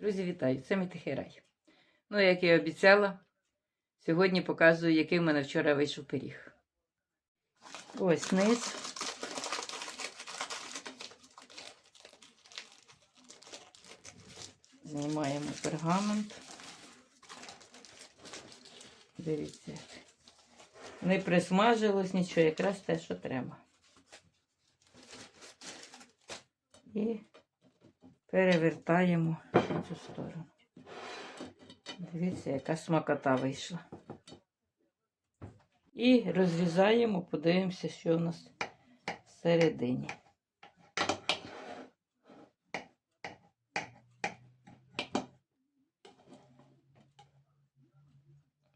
Друзі, вітаю! Це мій тихий рай. Ну, як я і обіцяла, сьогодні показую, який в мене вчора вийшов пиріг. Ось низ. Знімаємо пергамент. Дивіться. Не присмажилось нічого, якраз те, що треба. І перевертаємо на цю сторону. Дивіться, яка смакота вийшла. І розрізаємо, подивимося, що у нас всередині.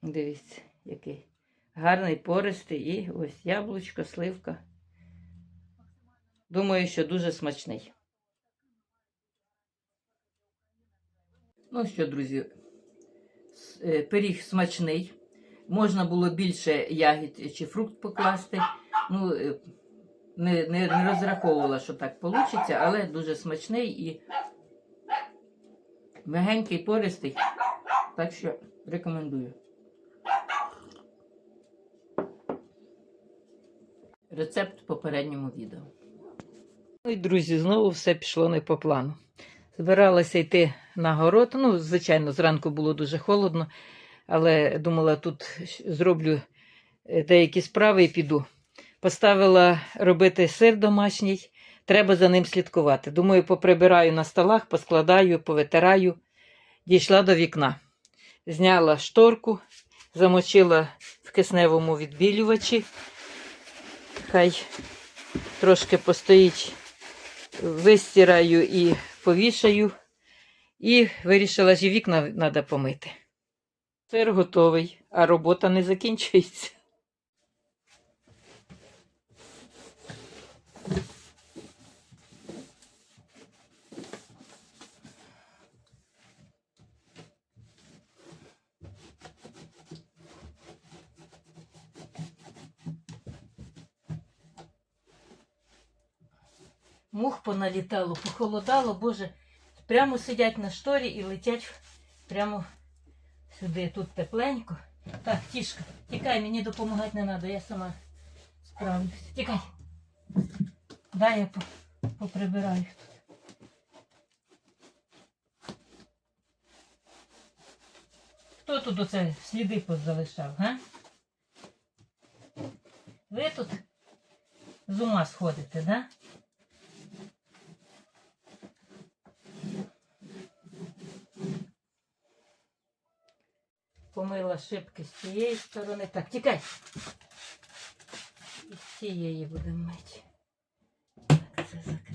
Дивіться, який гарний пористий і ось яблучко, сливка. Думаю, що дуже смачний. Ну що, друзі, е, пиріг смачний. Можна було більше ягід чи фрукт покласти. Ну, е, не, не, не розраховувала, що так вийде, але дуже смачний і мягенький, пористий. Так що рекомендую. Рецепт в попередньому відео. Ну і друзі, знову все пішло не по плану. Збиралася йти на город. Ну, звичайно, зранку було дуже холодно, але думала, тут зроблю е, деякі справи і піду. Поставила робити сир домашній, треба за ним слідкувати. Думаю, поприбираю на столах, поскладаю, повитираю. Дійшла до вікна. Зняла шторку, замочила в кисневому відбілювачі. Хай трошки постоїть, вистираю і повішаю. І вирішила, що вікна треба помити. Сир готовий, а робота не закінчується. Мух поналітало, похолодало, боже, прямо сидять на шторі і летять прямо сюди. Тут тепленько. Так, тішка, тікай, мені допомагати не треба, я сама справлюся. Тікай. Дай я поприбираю тут. Хто тут оце сліди позалишав, га? Ви тут з ума сходите, да? Помила шибки з цієї сторони. Так, тікай. І з цієї будемо мити. Так, це закрити.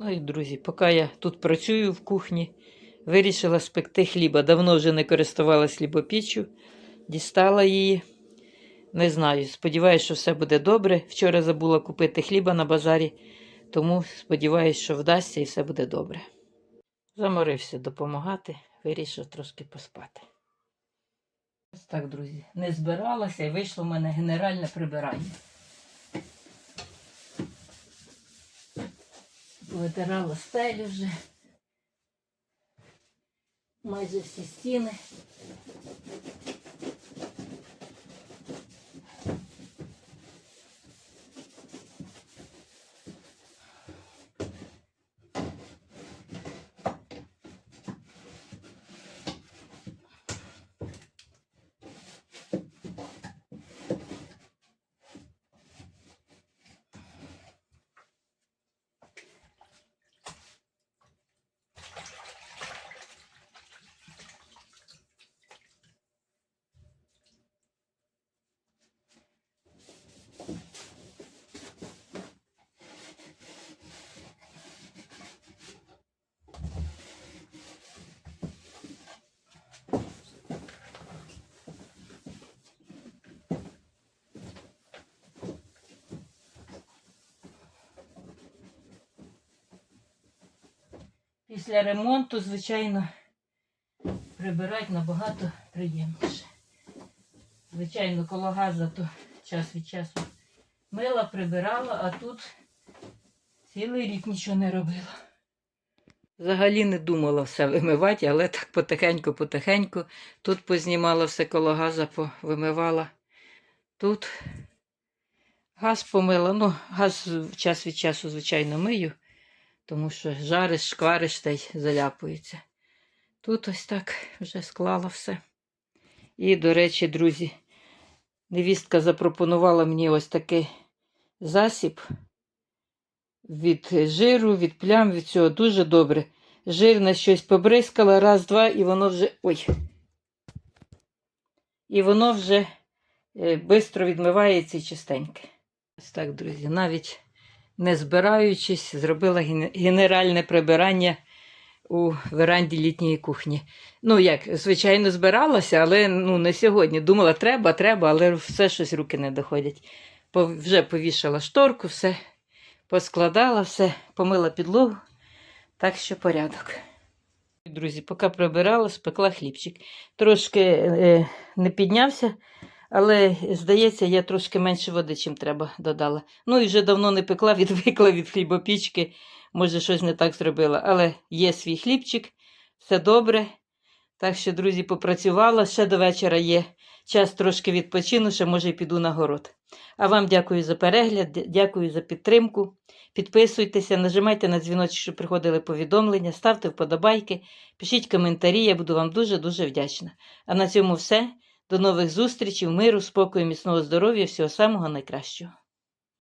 Ну і друзі, поки я тут працюю в кухні, вирішила спекти хліба. Давно вже не користувалась хлібопіччю, дістала її. Не знаю, сподіваюся, що все буде добре. Вчора забула купити хліба на базарі, тому сподіваюся, що вдасться і все буде добре. Заморився допомагати, вирішив трошки поспати. Ось так, друзі, не збиралася і вийшло в мене генеральне прибирання. Витирала стелю вже. Майже всі стіни. Після ремонту, звичайно, прибирати набагато приємніше. Звичайно, коло газа то час від часу мила, прибирала, а тут цілий рік нічого не робила. Взагалі не думала все вимивати, але так потихеньку-потихеньку. Тут познімала все коло газа, повимивала. Тут газ помила. Ну, газ час від часу, звичайно, мию, тому що жариш, шквариш та й заляпується. Тут ось так вже склала все. І, до речі, друзі, невістка запропонувала мені ось такий засіб від жиру, від плям, від цього дуже добре. Жир на щось побризкала, раз, два, і воно вже. Ой. І воно вже швидко відмивається і чистеньке. Ось так, друзі, навіть не збираючись, зробила генеральне прибирання у веранді літньої кухні. Ну, як, звичайно, збиралася, але ну, не сьогодні. Думала, треба, треба, але все щось руки не доходять. Вже повішала шторку, все поскладала, все, помила підлогу. Так що порядок. Друзі, поки прибирала, спекла хлібчик. Трошки е, не піднявся, але, здається, я трошки менше води, чим треба, додала. Ну і вже давно не пекла, відвикла від хлібопічки. Може, щось не так зробила. Але є свій хлібчик, все добре. Так що, друзі, попрацювала. Ще до вечора є час трошки відпочину, ще може й піду на город. А вам дякую за перегляд, дякую за підтримку. Підписуйтеся, нажимайте на дзвіночок, щоб приходили повідомлення, ставте вподобайки, пишіть коментарі, я буду вам дуже-дуже вдячна. А на цьому все. До нових зустрічей, миру, спокою, міцного здоров'я, всього самого найкращого.